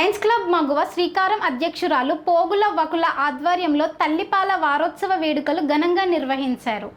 Lions club మగువ శ్రీకారం అధ్యక్షురాలు పోగుల వకుల ఆధ్వర్యంలో తల్లిపాల వారోత్సవ వేడుకలు ఘనంగా నిర్వహించారు.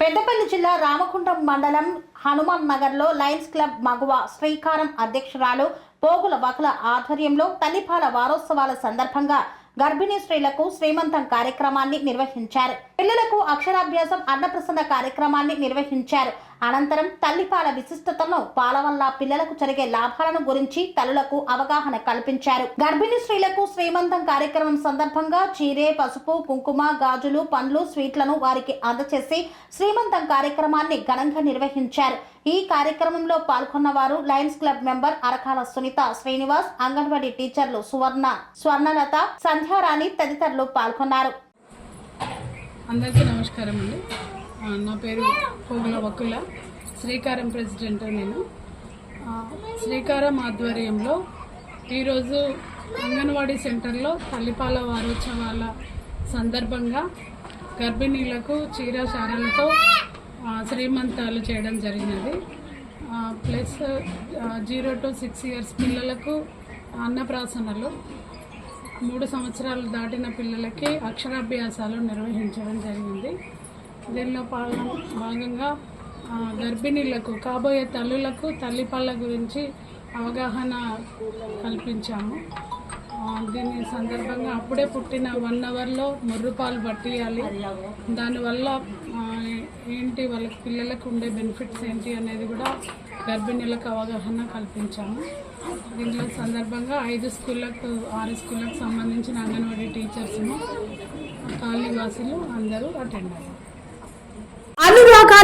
పెద్దపల్లి జిల్లా రామకుంటం మండలం హనుమాన్ నగర్లో లయన్స్ క్లబ్ మగువ శ్రీకారం అధ్యక్షురాలు పోగుల వకుల ఆధ్వర్యంలో తల్లిపాల వారోత్సవాల సందర్భంగా గర్భిణీ స్త్రీలకు శ్రీమంతం కార్యక్రమాన్ని నిర్వహించారు. పిల్లలకు అక్షరాభ్యాసం అన్నప్రసన్న కార్యక్రమాన్ని నిర్వహించారు. అనంతరం తల్లిపాల విశిష్టతను పాల వల్ల పిల్లలకు జరిగే లాభాలను గురించి తల్లులకు అవగాహన కల్పించారు. గర్భిణీ స్త్రీలకు శ్రీమంతం కార్యక్రమం సందర్భంగా చీరే పసుపు కుంకుమ గాజులు పండ్లు స్వీట్లను వారికి అందచేసి శ్రీమంతం కార్యక్రమాన్ని ఘనంగా నిర్వహించారు. ఈ కార్యక్రమంలో పాల్గొన్న వారు Lions Club member Arakala Sunitha Srinivas Anganwadi టీచర్లు సువర్ణ స్వర్ణలత సంధ్యారాణి తదితరులు పాల్గొన్నారు. అందరికీ నమస్కారం అండి నా పేరు పోగుల వకుల. శ్రీకారం ప్రెసిడెంట్ నేను. శ్రీకారం ఆధ్వర్యంలో ఈరోజు అంగన్వాడీ సెంటర్లో తల్లిపాల వారోత్సవాల సందర్భంగా గర్భిణీలకు చీర శారలతో శ్రీమంతాలు చేయడం జరిగినది. Plus zero to six years పిల్లలకు అన్నప్రాసనలు మూడు సంవత్సరాలు దాటిన పిల్లలకి అక్షరాభ్యాసాలు నిర్వహించడం జరిగింది. దీనిలో పాల్గొ భాగంగా గర్భిణీలకు కాబోయే తల్లులకు తల్లిపాల గురించి అవగాహన కల్పించాము. దీని సందర్భంగా అప్పుడే పుట్టిన వన్ అవర్లో ముర్రుపాలు పట్టియాలి. దానివల్ల ఏంటి వాళ్ళకి పిల్లలకు ఉండే బెనిఫిట్స్ ఏంటి అనేది కూడా గర్భిణీలకు అవగాహన కల్పించాము. దీంట్లో సందర్భంగా ఐదు స్కూళ్ళకు ఆరు స్కూళ్ళకు సంబంధించిన అంగన్వాడీ టీచర్స్ను కాలనీ వాసులు అందరూ అటెండ్ అయ్యారు.